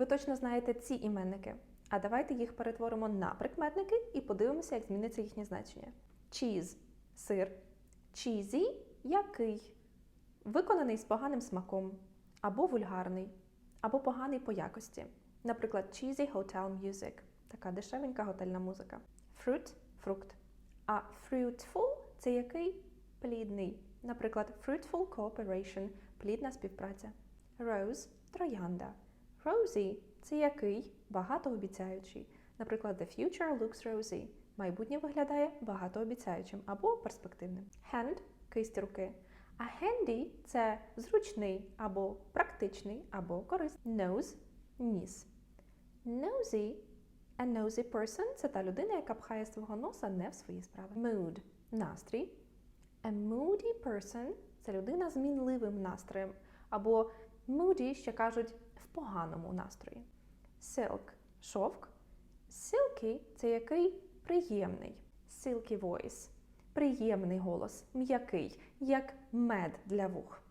Ви точно знаєте ці іменники. А давайте їх перетворимо на прикметники і подивимося, як зміниться їхнє значення. Cheese – сир, cheesy – який, виконаний з поганим смаком, або вульгарний, або поганий по якості. Наприклад, cheesy hotel music – така дешевенька готельна музика. Fruit – фрукт. А fruitful – це який плідний. Наприклад, fruitful cooperation – плідна співпраця. Rose – троянда. Rosy – це який багатообіцяючий. Наприклад, the future looks rosy. Майбутнє виглядає багатообіцяючим або перспективним. Hand – кисть руки. А handy – це зручний або практичний, або корисний. Nose – ніс. Nosy – a nosy person – це та людина, яка пхає свого носа не в свої справи. Mood – настрій. A moody person – це людина з мінливим настроєм, або moody, ще кажуть поганому настрої. Silk – шовк. Silky – це який приємний. Silky voice – приємний голос, м'який, як мед для вух.